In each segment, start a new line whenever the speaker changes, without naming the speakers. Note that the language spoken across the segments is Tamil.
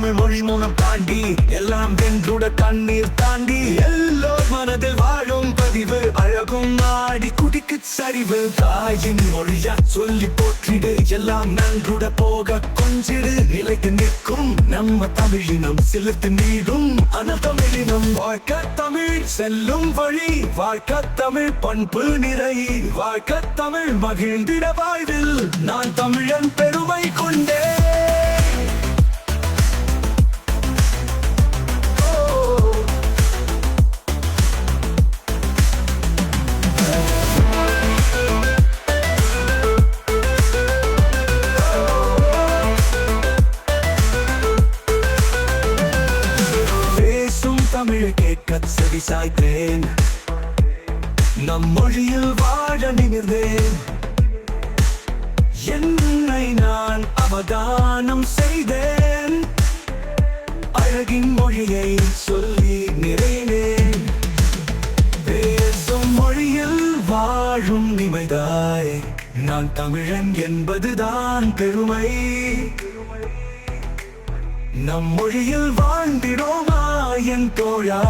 தமிழ் மொழி மூலம் தாண்டி எல்லாம் வென்றுட தண்ணீர் தாண்டி. எல்லோர் மனதில் வாழும் பதிவு. அழகும் ஆடி குடிக்கு சரிவு. தாயின் மொழியா சொல்லி போற்றிடு. எல்லாம் நன்றுட போக கொஞ்சிடு. நிலைத்து நிற்கும் நம்ம தமிழினம் செலுத்து நீடும் அன தமிழினம். வாழ்க்க தமிழ் செல்லும் வழி. வாழ்க்க தமிழ் பண்பு நிறை. வாழ்க்க தமிழ் மகிழ்ந்திட வாழ்வில் நான் தமிழன் பெருமை கொண்டேன். தமிழை கேட்க செவி சாய்த்தேன். நம் மொழியில் வாழ நிமிர்ந்தேன். என்னை நான் அவதானம் செய்தேன். அழகின் மொழியை சொல்லி நிறைவேன். பேசும் மொழியில் வாழும் நிமைதாய். நான் தமிழன் என்பதுதான் பெருமை. நம் மொழியில் வாழ்ந்திடோமா என் தோழா?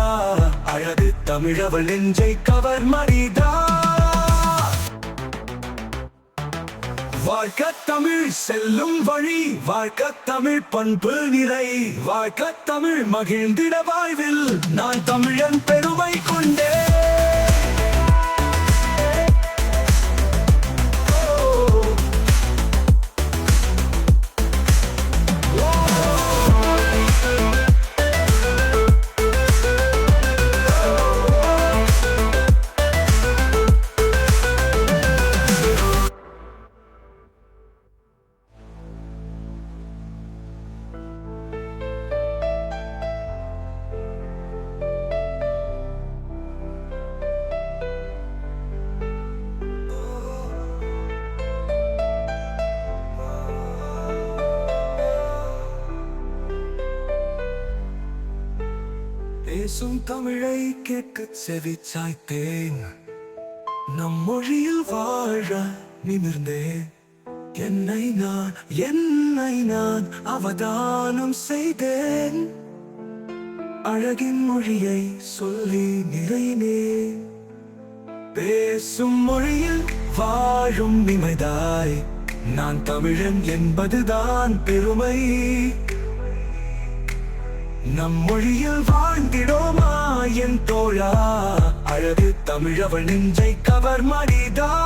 அழகு தமிழவள் நெஞ்சை கவர் மறிதா வாழ்க்க தமிழ் செல்லும் வழி வாழ்க்க தமிழ் பண்பு நிறை. வாழ்க்க தமிழ் மகிழ்ந்திட வாழ்வில் நான் தமிழன் பெருமை கொண்டேன். பேசும் தமிழை கேட்க செவி சாய்த்தேன். நம் மொழியில் வாழ நிமிர்ந்தேன். என்னை நான் என்னை நான் அவதானம் செய்தேன். அழகின் மொழியை சொல்லி நிறைனேன் பேசும் மொழியில் வாழும் நிமைதாய் நான் தமிழன் என்பதுதான் பெருமை. நம் மொழியில் வாழ்ந்திடோமா என் தோழா? அழகு தமிழவள் நெஞ்சை கவர் மடிதா?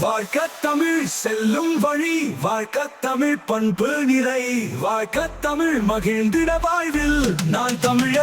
வாழ்க்க தமிழ் செல்லும் வழி வாழ்க்க தமிழ் பண்பு நிறை. வாழ்க்க தமிழ் மகிழ்ந்திட வாழ்வில் நான் தமிழ்